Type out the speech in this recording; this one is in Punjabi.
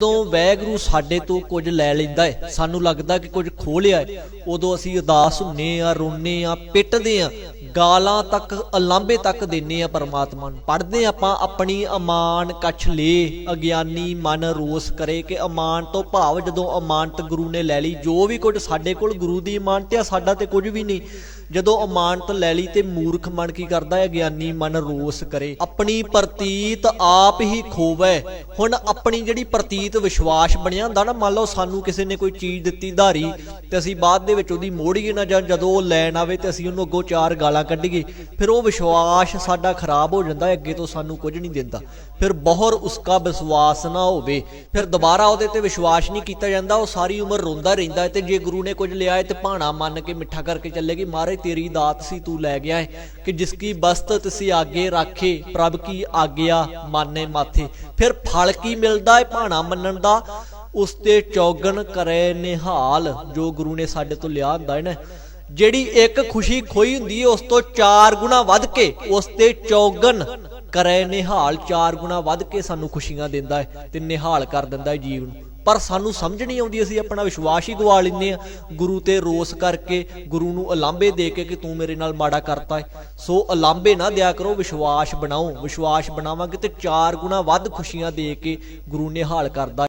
ਜਦੋਂ ਵੈਗਰੂ ਸਾਡੇ ਤੋਂ ਕੁਝ ਲੈ ਲੈਂਦਾ ਹੈ, ਸਾਨੂੰ ਲੱਗਦਾ ਕਿ ਕੁਝ ਖੋ ਲਿਆ ਹੈ, ਉਦੋਂ ਅਸੀਂ ਉਦਾਸ ਹੁੰਨੇ ਆ ਰੋਨੇ ਆ ਪਿੱਟਦੇ ਆ ਗਾਲਾਂ ਤੱਕ ਅਲਾਂਬੇ ਤੱਕ ਦਿੰਨੇ ਆ ਪਰਮਾਤਮਾ ਨੂੰ। ਪੜਦੇ ਆਪਾਂ ਆਪਣੀ ਅਮਾਨ ਕਛ ਲੇ, ਅਗਿਆਨੀ ਮਨ ਰੋਸ ਕਰੇ ਕਿ ਅਮਾਨ ਤੋਂ ਭਾਵ ਜਦੋਂ ਅਮਾਨਤ ਗੁਰੂ ਨੇ ਲੈ ਲਈ, ਜੋ ਵੀ ਕੁਝ ਸਾਡੇ ਕੋਲ ਗੁਰੂ ਦੀ ਅਮਾਨਤ ਆ, ਸਾਡਾ ਤੇ ਕੁਝ ਵੀ ਨਹੀਂ। ਜਦੋਂ ਅਮਾਨਤ ਲੈ ਲਈ ਤੇ ਮੂਰਖ ਮਨ ਕੀ ਕਰਦਾ ਹੈ? ਗਿਆਨੀ ਮਨ ਰੋਸ ਕਰੇ। ਆਪਣੀ ਪ੍ਰਤੀਤ ਆਪ ਹੀ ਖੋਵੇ। ਹੁਣ ਆਪਣੀ ਜਿਹੜੀ ਪ੍ਰਤੀਤ ਵਿਸ਼ਵਾਸ ਬਣਿਆ ਹੁੰਦਾ ਨਾ, ਮੰਨ ਲਓ ਸਾਨੂੰ ਕਿਸੇ ਨੇ ਕੋਈ ਚੀਜ਼ ਦਿੱਤੀ ਧਾਰੀ, ਤੇ ਅਸੀਂ ਬਾਅਦ ਦੇ ਵਿੱਚ ਉਹਦੀ ਮੋੜੀਏ ਨਾ, ਜਾਂ ਜਦੋਂ ਉਹ ਲੈਣ ਆਵੇ ਤੇ ਅਸੀਂ ਉਹਨੂੰ ਅੱਗੋਂ ਚਾਰ ਗਾਲਾਂ ਕੱਢੀਏ ਫਿਰ ਉਹ ਵਿਸ਼ਵਾਸ ਸਾਡਾ ਖਰਾਬ ਹੋ ਜਾਂਦਾ ਹੈ, ਅੱਗੇ ਤੋਂ ਸਾਨੂੰ ਕੁਝ ਨਹੀਂ ਦਿੰਦਾ। ਫਿਰ ਬਹੁਰ ਉਸਕਾ ਵਿਸ਼ਵਾਸ ਨਾ ਹੋਵੇ ਫਿਰ ਦੁਬਾਰਾ ਉਹਦੇ ਤੇ ਵਿਸ਼ਵਾਸ ਨਹੀਂ ਕੀਤਾ ਜਾਂਦਾ ਉਹ ਸਾਰੀ ਉਮਰ ਰੋਂਦਾ ਰਹਿੰਦਾ ਤੇ ਜੇ ਗੁਰੂ ਨੇ ਕੁਝ ਲਿਆ ਹੈ ਤੇ ਭਾਣਾ ਮੰਨ ਕੇ ਮਿੱਠਾ ਕਰਕੇ ਚੱਲੇਗੀ ਮਹਾਰਾਜ ਤੇਰੀ ਦਾਤ ਸੀ ਤੂੰ ਲੈ ਗਿਆ ਹੈ ਕਿ ਜਿਸ ਕੀ ਬਸਤ ਤੁਸੀਂ ਆਗੇ ਰੱਖੇ ਪ੍ਰਭ ਕੀ ਆਗਿਆ ਮਾਨੇ ਮਾਥੇ। ਫਿਰ ਫਲ ਕੀ ਮਿਲਦਾ ਹੈ ਭਾਣਾ ਮੰਨਣ ਦਾ? ਉਸ ਤੇ ਚੌਗਣ ਕਰੇ ਨਿਹਾਲ ਜੋ ਗੁਰੂ ਨੇ ਸਾਡੇ ਤੋਂ ਲਿਆ ਹੁੰਦਾ ਹੈ ਨਾ। ਜਿਹੜੀ ਇੱਕ ਖੁਸ਼ੀ ਖੋਈ ਹੁੰਦੀ ਹੈ ਉਸ ਤੋਂ 4 ਗੁਣਾ ਵੱਧ ਕੇ ਉਸ ਤੇ ਚੌਗਣ ਕਰੇ। ਨਿਹਾਲ 4 ਗੁਣਾ ਵੱਧ ਕੇ ਸਾਨੂੰ ਖੁਸ਼ੀਆਂ ਦਿੰਦਾ ਹੈ ਤੇ ਨਿਹਾਲ ਕਰ ਦਿੰਦਾ ਹੈ ਜੀਵ ਨੂੰ। ਪਰ ਸਾਨੂੰ ਸਮਝ ਨਹੀਂ ਆਉਂਦੀ, ਅਸੀਂ ਆਪਣਾ ਵਿਸ਼ਵਾਸ ਹੀ ਗਵਾ ਲੈਂਦੇ ਆ। ਗੁਰੂ ਤੇ ਰੋਸ ਕਰਕੇ ਗੁਰੂ ਨੂੰ ਅਲਾਂਬੇ ਦੇ ਕੇ ਕਿ ਤੂੰ ਮੇਰੇ ਨਾਲ ਮਾੜਾ ਕਰਤਾ ਹੈ ਸੋ ਅਲਾਂਬੇ ਨਾ ਦਿਆ ਕਰੋ, ਵਿਸ਼ਵਾਸ ਬਣਾਓ। ਵਿਸ਼ਵਾਸ ਬਣਾਵਾਂਗੇ ਤੇ 4 ਗੁਣਾ ਵੱਧ ਖੁਸ਼ੀਆਂ ਦੇ ਕੇ ਗੁਰੂ ਨਿਹਾਲ ਕਰਦਾ